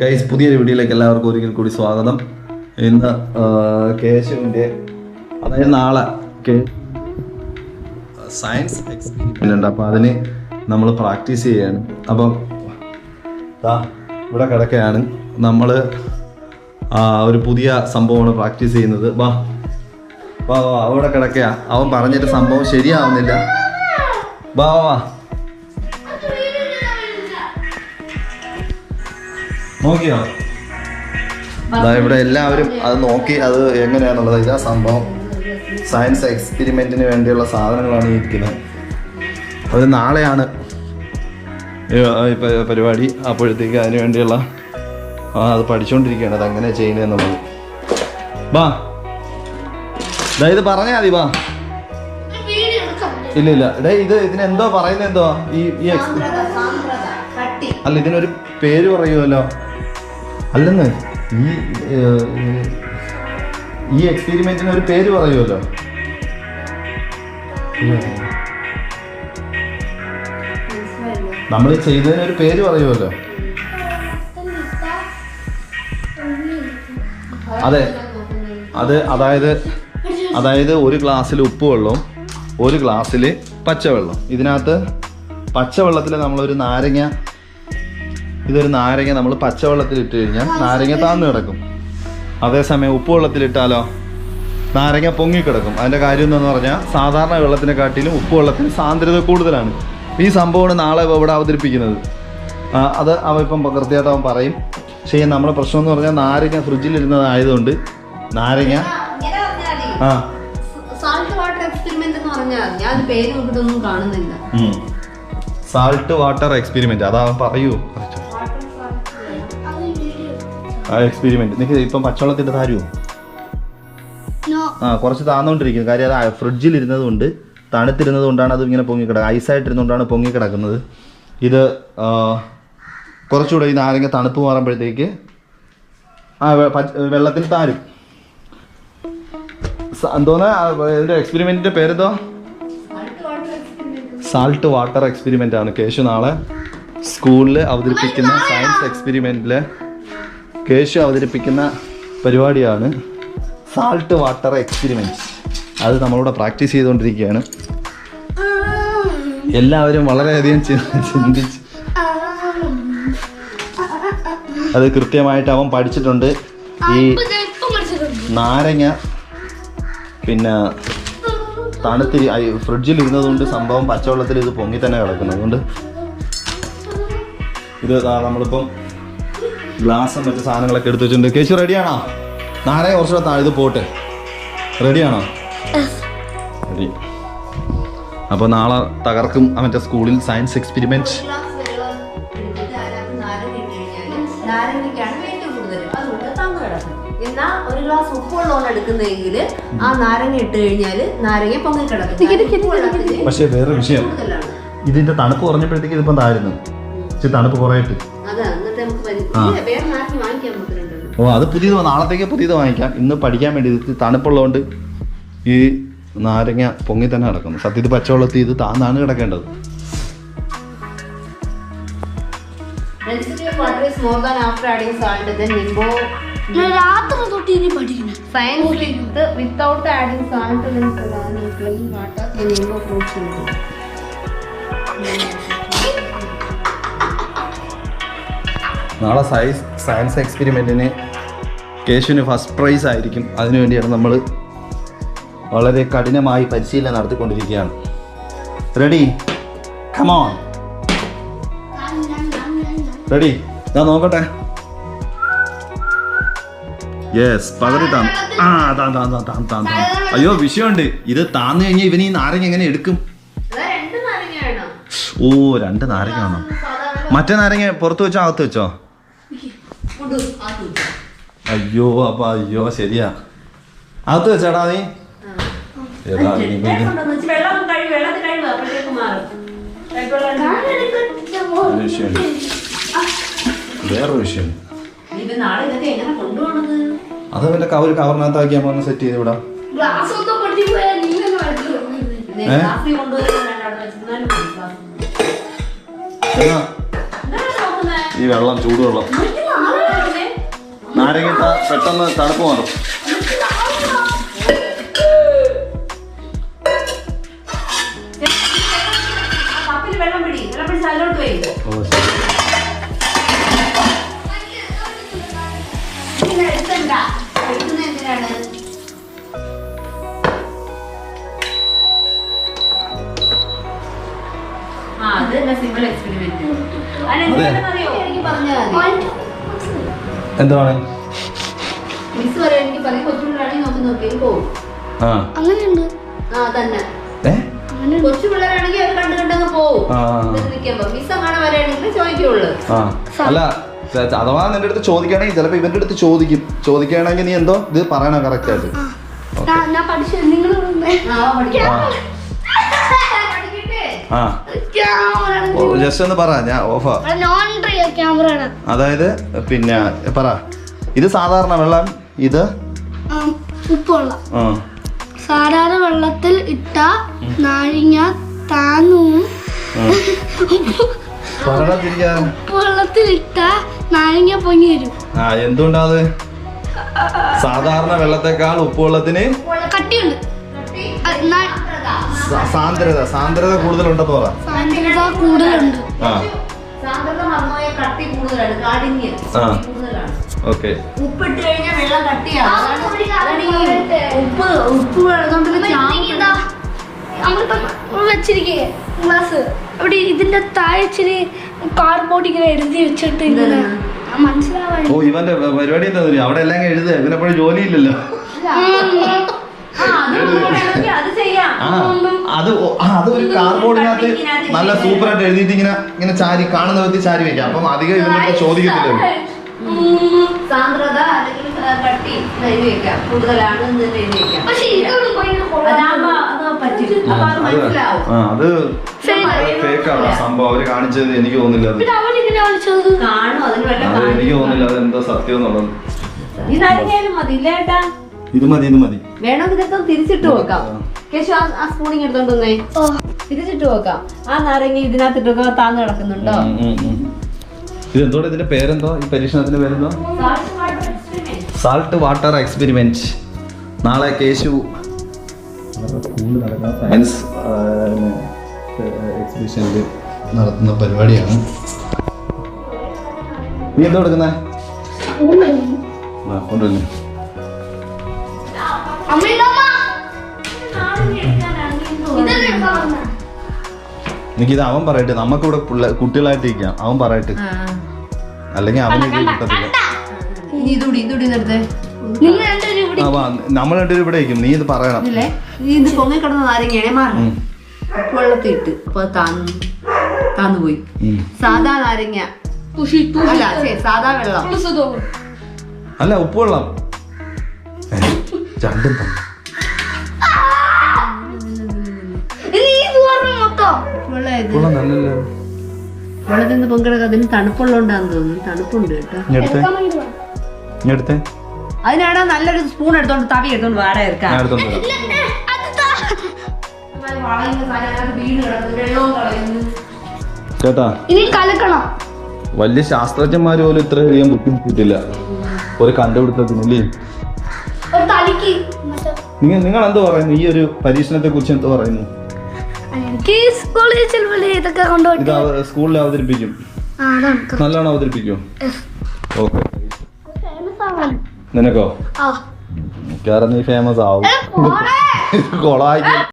Guys പുതിയൊരു വീഡിയോയിലേക്ക് എല്ലാവർക്കും ഒരിക്കൽ കൂടി സ്വാഗതം. ഇന്ന് കേശുവിന്റെ അതായത് നാളെ സയൻസ് എക്സ്പീരിമെന്റ് ഉണ്ട്. അപ്പോൾ അതിന് നമ്മൾ പ്രാക്ടീസ് ചെയ്യാണ്. അപ്പം ഇവിടെ കിടക്കുകയാണ് നമ്മൾ ഒരു പുതിയ സംഭവമാണ് പ്രാക്ടീസ് ചെയ്യുന്നത്. വാ വാ വാ അവിടെ കിടക്കുക അവൻ പറഞ്ഞിട്ട് സംഭവം ശരിയാവുന്നില്ല. വാ വാ വാ. നോക്കിയോ? ഇവിടെ എല്ലാവരും അത് നോക്കി അത് എങ്ങനെയാണുള്ളത് ഇതാ സംഭവം. സയൻസ് എക്സ്പെരിമെന്റിന് വേണ്ടിയുള്ള സാധനങ്ങളാണ് ഈ ഇരിക്കുന്നത്. അത് നാളെയാണ്. പരിപാടി. അപ്പോഴത്തേക്ക് അതിന് വേണ്ടിയുള്ള ആ അത് പഠിച്ചുകൊണ്ടിരിക്കുകയാണ് അത് അങ്ങനെ ചെയ്യുന്നതെന്നുള്ളത് വാ ഇത് പറഞ്ഞാൽ മതി വാ ഇല്ല ഇല്ല. ഡേ ഇത് ഇതിനെന്തോ പറയുന്നത് എന്തോ? ഈ ഈ അല്ല ഇതിനൊരു പേര് പറയുമല്ലോ. അല്ലെന്ന് ഈ ഈ എക്സ്പെരിമെന്റിന് ഒരു പേര് പറയുമല്ലോ. നമ്മൾ ചെയ്തതിന് ഒരു പേര് പറയുമല്ലോ. അതെ അത് അതായത് അതായത് ഒരു ഗ്ലാസ്സിൽ ഉപ്പ് വെള്ളവും ഒരു ഗ്ലാസ്സിൽ പച്ചവെള്ളം. ഇതിനകത്ത് പച്ചവെള്ളത്തിൽ നമ്മളൊരു നാരങ്ങ ഇതൊരു നാരങ്ങ നമ്മൾ പച്ചവെള്ളത്തിൽ ഇട്ട് കഴിഞ്ഞാൽ നാരങ്ങ താന്നു കിടക്കും. അതേസമയം ഉപ്പ് വെള്ളത്തിലിട്ടാലോ? നാരങ്ങ പൊങ്ങിക്കിടക്കും അതിന്റെ കാര്യം എന്താണെന്ന് പറഞ്ഞാൽ സാധാരണ വെള്ളത്തിനെക്കാട്ടിലും ഉപ്പ് വെള്ളത്തിന് സാന്ദ്രത കൂടുതലാണ്. ഈ സംഭവമാണ് നാളെ ഇവിടെ അവതരിപ്പിക്കുന്നത്. അത് അവ ഇപ്പം കൃത്യമായിട്ട് അവൻ പറയും. പക്ഷേ നമ്മുടെ പ്രശ്നം എന്ന് പറഞ്ഞാൽ നാരങ്ങ ഫ്രിഡ്ജിലിരുന്നതായതുകൊണ്ട് നാരങ്ങ ആ സാൾട്ട് വാട്ടർ എക്സ്പെരിമെന്റ് എന്ന് പറഞ്ഞാൽ ആ എക്സ്പെരിമെന്റ് നിങ്ങൾക്ക് ഇപ്പം പച്ചവെള്ളത്തിന്റെ താരുമോ ആ കുറച്ച് താന്നുകൊണ്ടിരിക്കും കാര്യം അത് ഫ്രിഡ്ജിൽ ഇരുന്നത് കൊണ്ട് തണുത്തിരുന്നത് കൊണ്ടാണ് അത് ഇങ്ങനെ പൊങ്ങി കിടക്കുക ഐസായിട്ടിരുന്നുകൊണ്ടാണ് പൊങ്ങി കിടക്കുന്നത്. ഇത് കുറച്ചുകൂടെ ഈ നാരങ്ങ തണുപ്പ് മാറുമ്പോഴത്തേക്ക് ആ വെള്ളത്തിൽ താരും. എന്തോന്നാ? എക്സ്പെരിമെന്റിന്റെ പേരെന്തോ? സാൾട്ട് വാട്ടർ എക്സ്പെരിമെന്റ് ആണ് കേശു നാളെ സ്കൂളിൽ അവതരിപ്പിക്കുന്ന സയൻസ് എക്സ്പെരിമെന്റിൽ കേശു അവതരിപ്പിക്കുന്ന പരിപാടിയാണ് സാൾട്ട് വാട്ടർ എക്സ്പെരിമെന്റ്സ് അത് നമ്മളിവിടെ പ്രാക്ടീസ് ചെയ്തുകൊണ്ടിരിക്കുകയാണ്. എല്ലാവരും വളരെയധികം ചിന്തിച്ച് അത് കൃത്യമായിട്ട് അവൻ പഠിച്ചിട്ടുണ്ട്. ഈ നാരങ്ങ പിന്നെ തണുത്തിരി ഫ്രിഡ്ജിൽ ഇരുന്നതുകൊണ്ട് സംഭവം പച്ചവെള്ളത്തിൽ ഇത് പൊങ്ങി തന്നെ കിടക്കുന്നു. അതുകൊണ്ട് ഇത് നമ്മളിപ്പം ഗ്ലാസും മറ്റു സാധനങ്ങളൊക്കെ എടുത്തു വെച്ചിട്ടുണ്ട്. കേശു റെഡിയാണോ നാളെ കുറച്ചുകൂടെ താഴെ ഇത് പോട്ടെ. റെഡിയാണോ റെഡി അപ്പോൾ നാളെ തകർക്കും അവന്റെ സ്കൂളിൽ സയൻസ് എക്സ്പെരിമെന്റ് ഒരു ഗ്ലാസ് ഉപ്പുള്ളതാണ് എടുക്കുന്നെങ്കിൽ ആ നാരങ്ങ ഇട്ട് കഴിഞ്ഞാൽ നാരങ്ങ പൊങ്ങി കിടക്കും ഉപ്പുവെള്ളത്തിൽ പക്ഷേ വേറെ വിഷയം. ഇതിന്റെ തണുപ്പ് കുറഞ്ഞപ്പോഴത്തേക്ക് ഇതിപ്പം താഴ്ന്നു. പക്ഷെ തണുപ്പ് കുറയിട്ട് ഓ അത് പുതിയത്? നാളത്തേക്ക് പുതിയത് വാങ്ങിക്കാം. ഇന്ന് പഠിക്കാൻ വേണ്ടി ഇത് തണുപ്പുള്ളതുകൊണ്ട് ഈ നാരങ്ങ പൊങ്ങി തന്നെ കിടക്കുന്നു. സത്യത്തിൽ പച്ചവെള്ളത്തിൽ ഇത് താന്നാണ് കിടക്കേണ്ടത്. Density of water is more than after adding salt, then Nimbo നാളെ സയൻസ് സയൻസ് എക്സ്പെരിമെന്റിന് കേശുവിന് ഫസ്റ്റ് പ്രൈസ് ആയിരിക്കും. അതിനുവേണ്ടിയാണ് നമ്മൾ വളരെ കഠിനമായി പരിശീലനം നടത്തിക്കൊണ്ടിരിക്കുകയാണ്. റെഡി കമോൺ റെഡി ഞാൻ നോക്കട്ടെ. യെസ് പകറി താന്ന് ആ താൻ താൻ താൻ താൻ താൻ താൻ അയ്യോ വിഷയമുണ്ട്. ഇത് താന്നു കഴിഞ്ഞാൽ ഇവന് ഈ നാരങ്ങ എങ്ങനെ എടുക്കും? ഓ രണ്ട് നാരങ്ങയാണോ? നാരങ്ങ മറ്റേ നാരങ്ങ പുറത്ത് വെച്ചോ അകത്ത് വെച്ചോ? കൊണ്ടു. അയ്യോ അപ്പൊ അയ്യോ ശരിയാ. അത് ചേടാ നീ. അതവന്റെ നീ വെള്ളം കഴി- വെള്ളത്തിൽ കഴിയുമ്പോ അപ്പോഴത്തേക്ക് മാറും. വെള്ളം ഒരു വിഷയമുണ്ട് വേറൊരു വിഷയം ഇത് നാളെ ഇതൊക്കെ എങ്ങനെ കൊണ്ടുപോകണത് അത് വല്ല കവർ കവറിനകത്താക്കി നമ്മൾ സെറ്റ് ചെയ്ത് വിടാം ഗ്ലാസ് നീ തന്നെ ഇത് അവിടെ വെച്ചിരുന്നാലും മതി. എന്നാ? ഈ വെള്ളം ചൂടുവെള്ളം. നാരങ്ങ പെട്ടെന്ന് തണുപ്പ് മാറും. അത് തന്നെ സിമ്പിൾ എക്സ്പെരിമെന്റ് അറിയോ എനിക്ക് പറഞ്ഞാൽ പോകും ആ. അങ്ങനെയുണ്ട്. ആ തന്നെ ഏ? കൊച്ചു പിള്ളേരാണെങ്കിൽ അവർ കണ്ടു കണ്ടങ്ങ് പോകും ആ, ആ, ആ. നിൽക്കുമ്പോ മിസ് അങ്ങനെ വരാണെങ്കിൽ ചോദിക്കുള്ളൂ. അല്ല അഥവാ നിന്റെ അടുത്ത് ചോദിക്കുകയാണെങ്കിൽ ചിലപ്പോ ഇവന്റെ അടുത്ത് ചോദിക്കും. ചോദിക്കുകയാണെങ്കിൽ നീ എന്തോ ഇത് പറയണോ കറക്റ്റ് ആയിട്ട് ഞാൻ ഞാൻ പഠിച്ചു നിങ്ങൾ ആ. ജസ്റ്റ് ഒന്ന് പറ ഞാൻ ഓഫാ. അതായത് പിന്നെ പറ. ഇത് സാധാരണ വെള്ളം ഇത്? ഉപ്പുള്ള സാധാരണ വെള്ളത്തിൽ ഇട്ട നാഴിങ്ങ ഇട്ട നാരങ്ങ പൊങ്ങി വരും. ആ എന്തുകൊണ്ടാ സാധാരണ വെള്ളത്തെക്കാൾ ഉപ്പുവെള്ളത്തിന് കട്ടിയുണ്ട്. സാന്ദ്രത സാന്ദ്രത കൂടുതലുണ്ടെന്ന് പറ. സാന്ദ്രത കൂടുതലുണ്ട്. ആ. സാന്ദ്രത മറന്നുപോയ കട്ടി കൂടുതലാണ് കാഠിന്യം ആ. കട്ടി കൂടുതലാണ്. ഓക്കെ. ഉപ്പിട്ട് കഴിഞ്ഞാൽ വെള്ളം കട്ടിയാണ് ആ, അതാണ് അതാണ് ഈ ഉപ്പ് ഉപ്പ് നമ്മളിപ്പം ഗ്ലാസ്. അവിടെ ഇതിന്റെ താഴെ ഇച്ചിരി കാർഡ്ബോർഡ് ഇങ്ങനെ എഴുതി വെച്ചിട്ട് ഇങ്ങനെ മനസ്സിലാവാൻ ഓ ഇവന്റെ പരിപാടി എന്താ അവിടെ എല്ലാം എഴുതുക. ഇവനെപ്പോഴും ജോലിയില്ലല്ലോ. അത് ഒരു കാർബോർഡിനകത്ത് നല്ല സൂപ്പറായിട്ട് എഴുതിയിട്ട് ഇങ്ങനെ ഇങ്ങനെ ചാരി കാണുന്ന വിധത്തിൽ ചാരി വെക്കാം. അപ്പം അധികം ഇവന്റെ ചോദിക്കത്തില്ലല്ലോ സാന്ദ്രത അല്ലെങ്കിൽ ആ, കട്ടി ഇത് എഴുതി വെക്കാം. കൂടുതലാണ് എഴുതി വെക്കാം. പക്ഷെ. അതാകുമ്പോ അത്. ഫേക്കാണ് സംഭവം അവർ കാണിച്ചത് എനിക്ക് തോന്നില്ല അത്. എനിക്ക് തോന്നില്ല അത് എന്തോ സത്യം എന്നുള്ളത്. ഇത് മതി. ഇത് മതി വേണമെങ്കിൽ ഇതൊക്കെ തിരിച്ചിട്ട് വെക്കാം. കേശു ആ- സ്പൂണിങ് എടുത്തോണ്ടേ തിരിച്ചിട്ട് വെക്കാം ആ നാരങ്ങ ഇതിനകത്തിട്ടൊക്കെ താന്ന് കിടക്കുന്നുണ്ടോ? ഇതെന്തോ ഇതിന്റെ പേരെന്തോ? ഈ പരീക്ഷണത്തിന്റെ പേരെന്തോ? സാൾട്ട് വാട്ടർ എക്സ്പെരിമെന്റ് നാളെ കേശു മീൻസ് എക്സിബിഷനിൽ നടത്തുന്ന പരിപാടിയാണ്. നീ എന്തോ എടുക്കുന്നേ? കൊണ്ടുവല്ലേ എനിക്കിത് അവൻ പറയട്ടെ നമുക്കിവിടെ ഇവിടെ കുട്ടികളായിട്ട് ഇരിക്കാം അവൻ പറയട്ടെ. അല്ലെങ്കിൽ അവന് കിട്ടത്തില്ല. നമ്മൾ രണ്ടുപേരും ഇവിടെ ഇരിക്കും. നീ ഇത് പറയണം. ഇല്ലേ? നീ ഇത് പൊങ്ങി കിടന്ന നാരങ്ങയാണേ ഇട്ട്. അപ്പൊ താന്നു താന്നുപോയി സാധാ നാരങ്ങ. അല്ല സാധാ വെള്ളം. അല്ല ഉപ്പുവെള്ളം വെള്ളം. രണ്ടും തന്നെ നല്ലല്ലോ? വെള്ളത്തിൽ നിന്ന് പൊങ്കിടക്ക അതിന് തണുപ്പുള്ളതുകൊണ്ടാന്ന് തോന്നുന്നു. തണുപ്പുണ്ട് കേട്ടോ. എടുത്തേ? നല്ലൊരു സ്പൂൺ എടുത്തോണ്ട് തവി എടുത്തോണ്ട് വാടക എടുക്കാം കേട്ടാ ഇനി കലക്കണം. വലിയ ശാസ്ത്രജ്ഞന്മാർ പോലും ഇത്ര ഇത്രയധികം ബുദ്ധിമുട്ടിട്ടില്ല. ഒരു കണ്ടുപിടുത്തത്തിനല്ലേ ഒരു തലിക്ക് നിങ്ങൾ നിങ്ങൾ എന്ത് പറയുന്നു? ഈ ഒരു പരീക്ഷണത്തെ കുറിച്ച് എന്ത് പറയുന്നു? എനിക്ക് സ്കൂളിൽ ചിലപ്പോൾ ഇതൊക്കെ കൊണ്ടുപോയിട്ട് സ്കൂളിൽ അവതരിപ്പിക്കും. നല്ലോണം അവതരിപ്പിക്കോ? ഓക്കെ നിനക്കോ? കാരണം നീ ഫേമസ് ആവും. കൊളായി